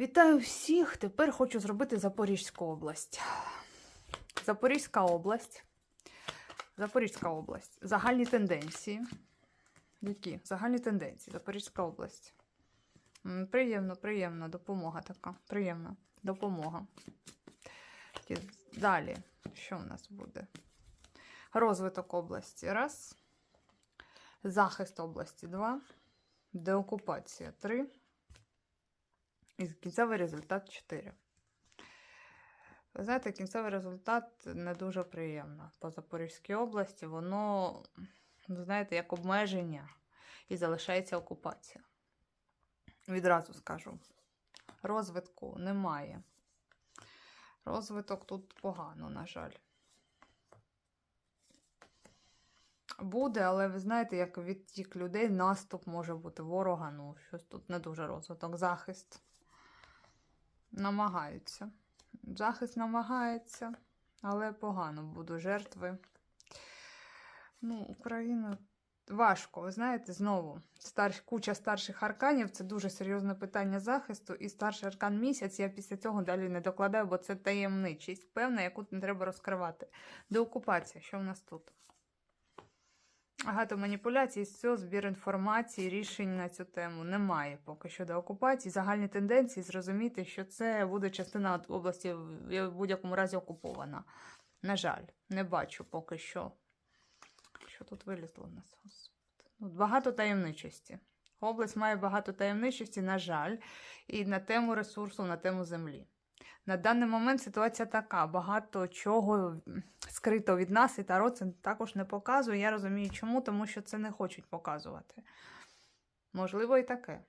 Вітаю всіх! Тепер хочу зробити Запорізьку область. Запорізька область. Запорізька область. Загальні тенденції. Які? Загальні тенденції. Запорізька область. Приємно, приємно. Допомога така. Приємна. Допомога. Далі. Що в нас буде? Розвиток області. Раз. Захист області. Два. Деокупація. Три. І кінцевий результат 4. Ви знаєте, кінцевий результат не дуже приємно. По Запорізькій області воно, ну, знаєте, як обмеження і залишається окупація. Відразу скажу. Розвитку немає. Розвиток тут погано, на жаль. Буде, але ви знаєте, як від тих людей наступ може бути ворога, ну, щось тут не дуже розвиток. Захист намагаються. Захист намагається, але погано буду жертви. Ну, Україна важко. Ви знаєте, знову старш... куча старших арканів це дуже серйозне питання захисту. І старший аркан місяць я після цього далі не докладаю, бо це таємничість, певна, яку не треба розкривати. Деокупація, що в нас тут? Багато маніпуляцій, все, збір інформації, рішень на цю тему немає поки що до окупації. Загальні тенденції зрозуміти, що це буде частина області в будь-якому разі окупована. На жаль, не бачу поки що. Що тут вилізло нас? Господи. Ну, багато таємничості. Область має багато таємничості, на жаль, і на тему ресурсу, на тему землі. На даний момент ситуація така: багато чого скрито від нас, і Таро це також не показує. Я розумію, чому, тому що це не хочуть показувати. Можливо, і таке.